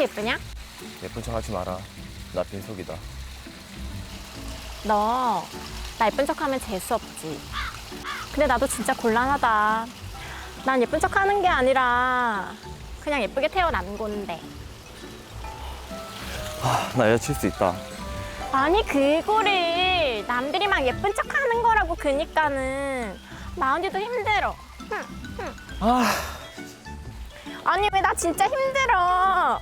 왜? 그렇게 예쁘냐? 예쁜 척 하지 마라. 나 빈속이다. 너, 나 예쁜 척 하면 재수 없지. 근데 나도 진짜 곤란하다. 난 예쁜 척 하는 게 아니라 그냥 예쁘게 태어난 건데. 나 여칠 수 있다. 아니, 그거를 남들이 막 예쁜 척 하는 거라고 그니까는 마은이도 힘들어. 응, 응. 아, 아니, 왜 나 진짜 힘들어.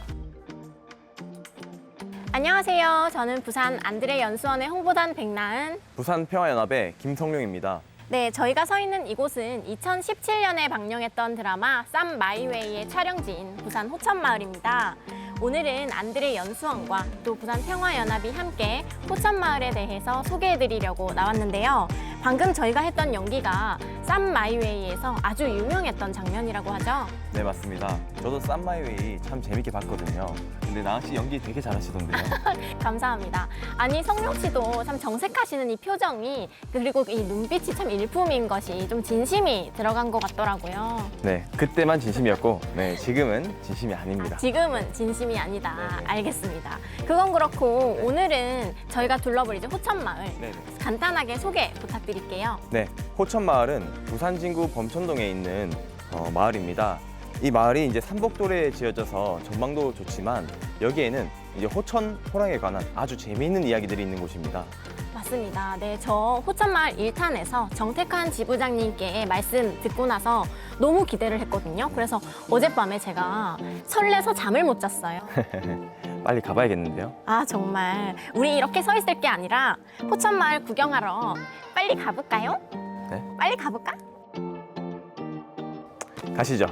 안녕하세요. 저는 부산 안드레 연수원의 홍보단 백나은, 부산 평화연합의 김성룡입니다. 네, 저희가 서 있는 이곳은 2017년에 방영했던 드라마 쌈 마이웨이의 촬영지인 부산 호천마을입니다. 오늘은 안드레 연수원과 또 부산 평화연합이 함께 호천마을에 대해서 소개해드리려고 나왔는데요. 방금 저희가 했던 연기가 쌈 마이웨이에서 아주 유명했던 장면이라고 하죠. 네, 맞습니다. 저도 쌈마이웨이 참 재밌게 봤거든요. 근데 나은 씨 연기 되게 잘하시던데요. 감사합니다. 아니 성룡 씨도 참 정색하시는 이 표정이 그리고 이 눈빛이 참 일품인 것이 좀 진심이 들어간 것 같더라고요. 네, 그때만 진심이었고, 네, 지금은 진심이 아닙니다. 지금은 진심이 아니다. 네네. 알겠습니다. 그건 그렇고 오늘은 저희가 둘러버리죠 호천마을 네, 네. 간단하게 소개 부탁드릴게요. 네, 호천 마을은 부산 진구 범천동에 있는 어, 마을입니다. 이 마을이 이제 삼복도로에 지어져서 전망도 좋지만 여기에는 이제 호천 호랑이에 관한 아주 재미있는 이야기들이 있는 곳입니다. 맞습니다. 네, 저 호천마을 1탄에서 정택한 지부장님께 말씀 듣고 나서 너무 기대를 했거든요. 그래서 어젯밤에 제가 설레서 잠을 못 잤어요. 빨리 가봐야겠는데요. 아 정말 우리 이렇게 서 있을 게 아니라 포천마을 구경하러 빨리 가볼까요? 네. 빨리 가볼까? 가시죠.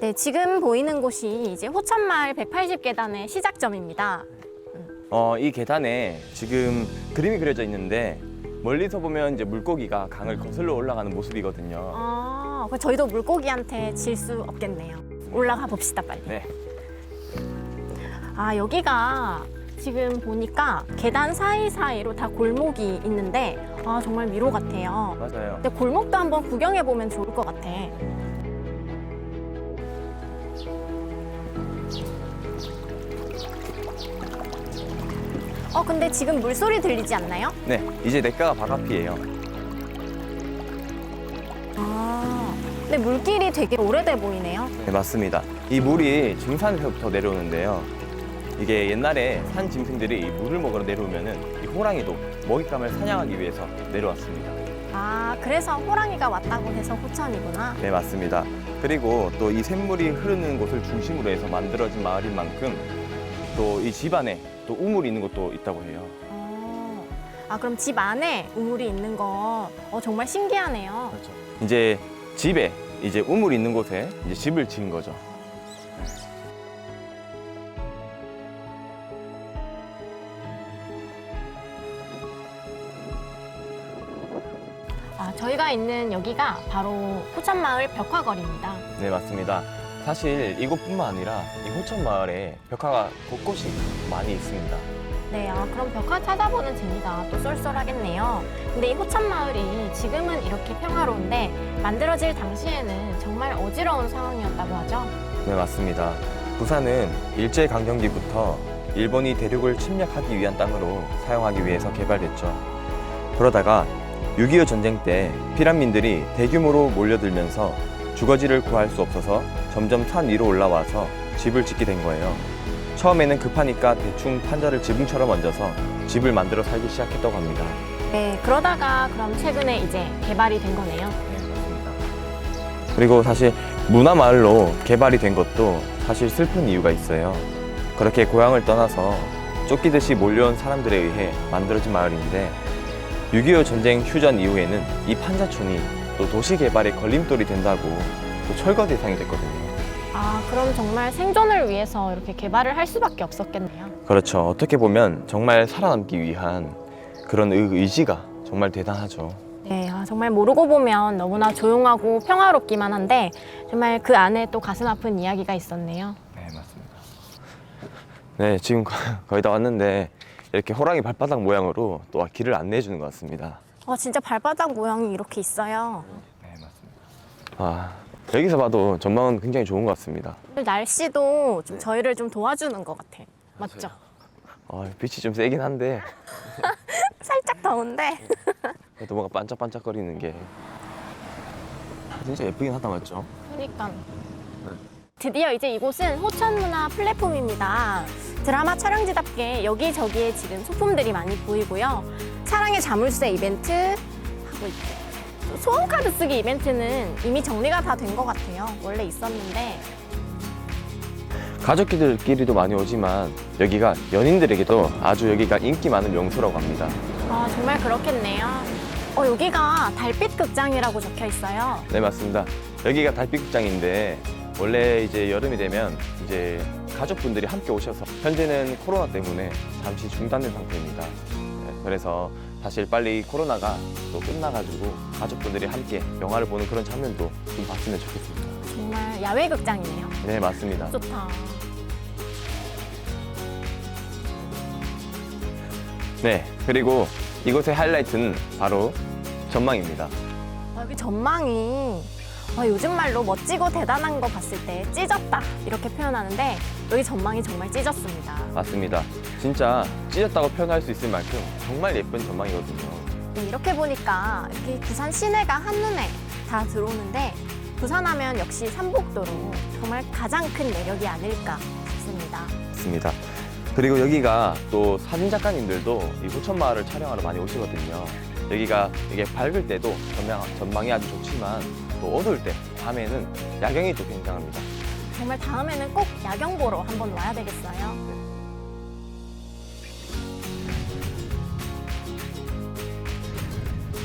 네, 지금 보이는 곳이 이제 호천마을 180계단의 시작점입니다. 어, 이 계단에 지금 그림이 그려져 있는데 멀리서 보면 이제 물고기가 강을 거슬러 올라가는 모습이거든요. 아, 그럼 저희도 물고기한테 질 수 없겠네요. 올라가 봅시다 빨리. 네, 아 여기가 지금 보니까 계단 사이사이로 다 골목이 있는데 아 정말 위로 같아요. 맞아요. 근데 골목도 한번 구경해 보면 좋을 것 같아. 어 근데 지금 물소리 들리지 않나요? 네, 이제 내과가 바깥이에요. 아 근데 물길이 되게 오래돼 보이네요. 네, 맞습니다. 이 물이 증산에서부터 내려오는데요. 이게 옛날에 산 짐승들이 이 물을 먹으러 내려오면은 이 호랑이도 먹잇감을 사냥하기 위해서 내려왔습니다. 아 그래서 호랑이가 왔다고 해서 호천이구나. 네, 맞습니다. 그리고 또 이 샘물이 흐르는 곳을 중심으로 해서 만들어진 마을인 만큼 또 이 집 안에 또 우물이 있는 곳도 있다고 해요. 어. 아 그럼 집 안에 우물이 있는 거 어, 정말 신기하네요. 그렇죠. 이제 집에 이제 우물이 있는 곳에 이제 집을 지은 거죠. 있는 여기가 바로 호천마을 벽화거리입니다. 네, 맞습니다. 사실 이곳뿐만 아니라 이 호천 마을에 벽화가 곳곳이 많이 있습니다. 네, 아, 그럼 벽화 찾아보는 재미가 또 쏠쏠하겠네요. 근데 이 호천마을이 지금은 이렇게 평화로운데 만들어질 당시에는 정말 어지러운 상황이었다고 하죠. 네, 맞습니다. 부산은 일제강점기부터 일본이 대륙을 침략하기 위한 땅으로 사용하기 위해서 개발됐죠. 그러다가 6.25 전쟁 때 피란민들이 대규모로 몰려들면서 주거지를 구할 수 없어서 점점 산 위로 올라와서 집을 짓게 된 거예요. 처음에는 급하니까 대충 판자를 지붕처럼 얹어서 집을 만들어 살기 시작했다고 합니다. 네, 그러다가 그럼 최근에 이제 개발이 된 거네요. 네, 맞습니다. 그리고 사실 문화마을로 개발이 된 것도 사실 슬픈 이유가 있어요. 그렇게 고향을 떠나서 쫓기듯이 몰려온 사람들에 의해 만들어진 마을인데 6.25 전쟁 휴전 이후에는 이 판자촌이 또 도시 개발의 걸림돌이 된다고 또 철거 대상이 됐거든요. 아, 그럼 정말 생존을 위해서 이렇게 개발을 할 수밖에 없었겠네요. 그렇죠. 어떻게 보면 정말 살아남기 위한 그런 의- 의지가 정말 대단하죠. 네, 아, 정말 모르고 보면 너무나 조용하고 평화롭기만 한데 정말 그 안에 또 가슴 아픈 이야기가 있었네요. 네, 맞습니다. 네, 지금 거- 거의 다 왔는데 이렇게 호랑이 발바닥 모양으로 또 길을 안내해 주는 것 같습니다. 어, 진짜 발바닥 모양이 이렇게 있어요. 네, 맞습니다. 아, 여기서 봐도 전망은 굉장히 좋은 것 같습니다. 날씨도 좀 저희를 좀 도와주는 것 같아. 맞죠? 아, 빛이 좀 세긴 한데 살짝 더운데. 그래도 뭔가 반짝반짝거리는 게 진짜 예쁘긴 하다 맞죠? 그러니까. 드디어 이제 이곳은 호천문화 플랫폼입니다. 드라마 촬영지답게 여기저기에 지금 소품들이 많이 보이고요. 사랑의 자물쇠 이벤트 하고 있고. 소원카드 쓰기 이벤트는 이미 정리가 다 된 것 같아요. 원래 있었는데. 가족들끼리도 많이 오지만 여기가 연인들에게도 아주 여기가 인기 많은 명소라고 합니다. 아, 정말 그렇겠네요. 어, 여기가 달빛 극장이라고 적혀 있어요. 네 맞습니다. 여기가 달빛극장인데 원래 이제 여름이 되면 이제 가족분들이 함께 오셔서 현재는 코로나 때문에 잠시 중단된 상태입니다. 네, 그래서 사실 빨리 코로나가 또 끝나가지고 가족분들이 함께 영화를 보는 그런 장면도 좀 봤으면 좋겠습니다. 정말 야외 극장이네요. 네 맞습니다. 좋다. 네 그리고 이곳의 하이라이트는 바로 전망입니다. 아, 여기 전망이 아, 요즘 말로 멋지고 대단한 거 봤을 때 찢었다 이렇게 표현하는데 여기 전망이 정말 찢었습니다. 맞습니다. 진짜 찢었다고 표현할 수 있을 만큼 정말 예쁜 전망이거든요. 네, 이렇게 보니까 이렇게 부산 시내가 한눈에 다 들어오는데 부산하면 역시 삼복도로 정말 가장 큰 매력이 아닐까 싶습니다. 맞습니다. 그리고 여기가 또 사진 작가님들도 이 호천 마을을 촬영하러 많이 오시거든요. 여기가 이게 밝을 때도 전망, 전망이 아주 좋지만 또 어두울 때 밤에는 야경이 또 굉장합니다. 정말 다음에는 꼭 야경 보러 한번 와야 되겠어요.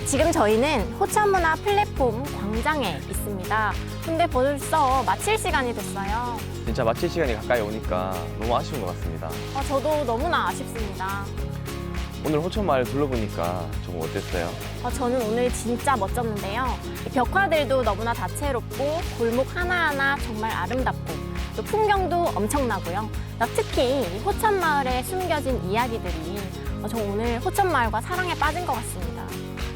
지금 저희는 호천문화 플랫폼 광장에 있습니다. 근데 벌써 마칠 시간이 됐어요. 진짜 마칠 시간이 가까이 오니까 너무 아쉬운 것 같습니다. 어, 저도 너무나 아쉽습니다. 오늘 호천 마을 둘러보니까 좀 어땠어요? 어, 저는 오늘 진짜 멋졌는데요. 이 벽화들도 너무나 다채롭고 골목 하나하나 정말 아름답고 또 풍경도 엄청나고요. 나 특히 이 호천마을에 숨겨진 이야기들이 어, 저 오늘 호천마을과 사랑에 빠진 것 같습니다.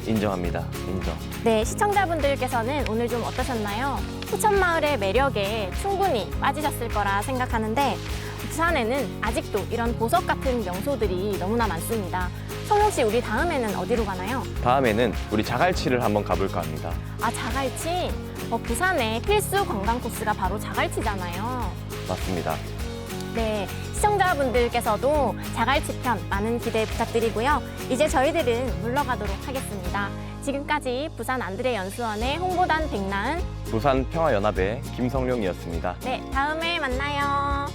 인정합니다. 인정. 네, 시청자분들께서는 오늘 좀 어떠셨나요? 호천마을의 매력에 충분히 빠지셨을 거라 생각하는데 부산에는 아직도 이런 보석 같은 명소들이 너무나 많습니다. 성용 씨, 우리 다음에는 어디로 가나요? 다음에는 우리 자갈치를 한번 가볼까 합니다. 아, 자갈치. 어, 부산의 필수 관광 코스가 바로 자갈치잖아요. 맞습니다. 네, 시청자분들께서도 자갈치 편 많은 기대 부탁드리고요. 이제 저희들은 물러가도록 하겠습니다. 지금까지 부산 안드레 연수원의 홍보단 백나은. 부산 평화연합의 김성룡이었습니다. 네, 다음에 만나요.